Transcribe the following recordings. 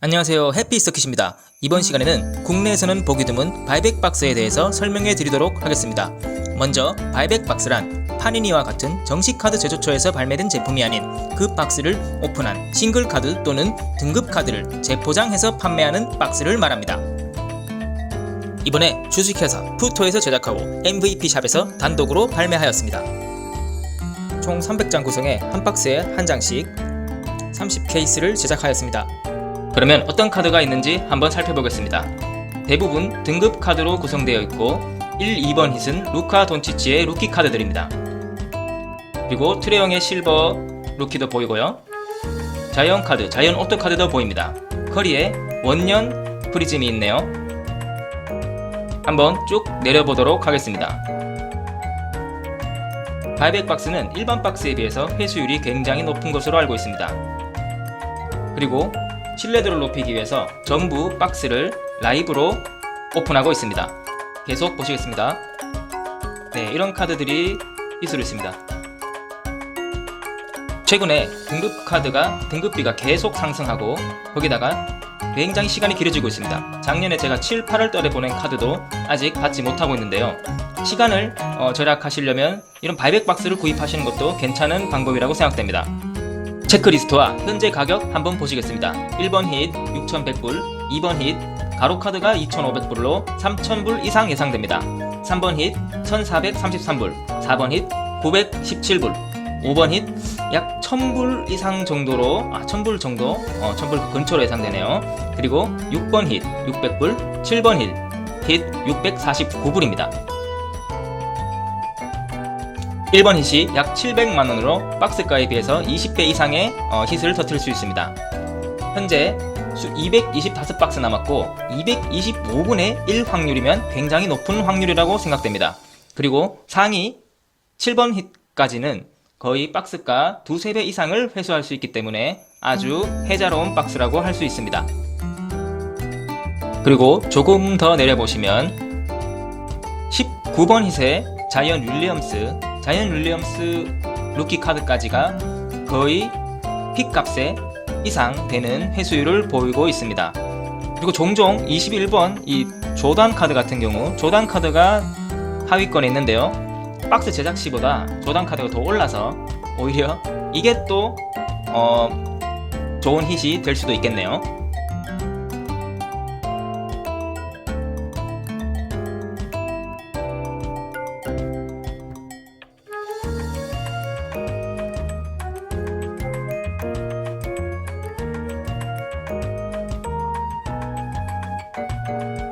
안녕하세요. 해피서킷입니다. 이번 시간에는 국내에서는 보기 드문 바이백 박스에 대해서 설명해 드리도록 하겠습니다. 먼저 바이백 박스란 파니니와 같은 정식 카드 제조처에서 발매된 제품이 아닌 그 박스를 오픈한 싱글 카드 또는 등급 카드를 재포장해서 판매하는 박스를 말합니다. 이번에 주식회사 푸토에서 제작하고 MVP 샵에서 단독으로 발매하였습니다. 총 300장 구성의 한 박스에 한 장씩 30 케이스를 제작하였습니다 그러면 어떤 카드가 있는지 한번 살펴보겠습니다. 대부분 등급 카드로 구성되어 있고 1, 2번 hit은 루카 돈치치의 루키 카드들입니다. 그리고 트레형의 실버 루키도 보이고요. 자이언 카드, 자이언 오토 카드도 보입니다. 커리에 원년 프리즘이 있네요. 한번 쭉 내려보도록 하겠습니다. 바이백 박스는 일반 박스에 비해서 회수율이 굉장히 높은 것으로 알고 있습니다. 그리고 신뢰도를 높이기 위해서 전부 박스를 라이브로 오픈하고 있습니다. 계속 보시겠습니다. 네, 이런 카드들이 있을 있습니다. 최근에 등급 카드가 등급비가 계속 상승하고 거기다가 굉장히 시간이 길어지고 있습니다. 작년에 제가 7, 8월 달에 보낸 카드도 아직 받지 못하고 있는데요. 시간을 어, 절약하시려면 이런 바이백 박스를 구입하시는 것도 괜찮은 방법이라고 생각됩니다. 체크리스트와 현재 가격 한번 보시겠습니다. 1번 힛 6,100불, 2번 힛 가로카드가 2,500불로 3,000불 이상 예상됩니다. 3번 힛 1,433불, 4번 힛 917불, 5번 힛 약 1000불 이상 정도로 아 1000불 정도 어 1000불 근처로 예상되네요. 그리고 6번 힛 600불, 7번 힛, 힛 649불입니다. 1번 hit이 약 700만원으로 박스가에 비해서 20배 이상의 어, hit을 터뜨릴 수 있습니다. 현재 225박스 남았고 225분의 1 확률이면 굉장히 높은 확률이라고 생각됩니다. 그리고 상위 7번 hit까지는 거의 박스가 두세 배 이상을 회수할 수 있기 때문에 아주 해자로운 박스라고 할 수 있습니다. 그리고 조금 더 내려보시면 19번 hit의 자이언 윌리엄스 자이언 윌리엄스 루키 카드까지가 거의 픽 값에 이상 되는 회수율을 보이고 있습니다. 그리고 종종 21번 이 조단 카드 같은 경우 조단 카드가 하위권에 있는데요. 박스 제작 시보다 조단 카드가 더 올라서 오히려 이게 또 어, 좋은 hit이 될 수도 있겠네요. you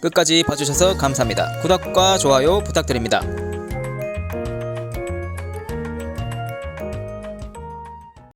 끝까지 봐주셔서 감사합니다. 구독과 좋아요 부탁드립니다.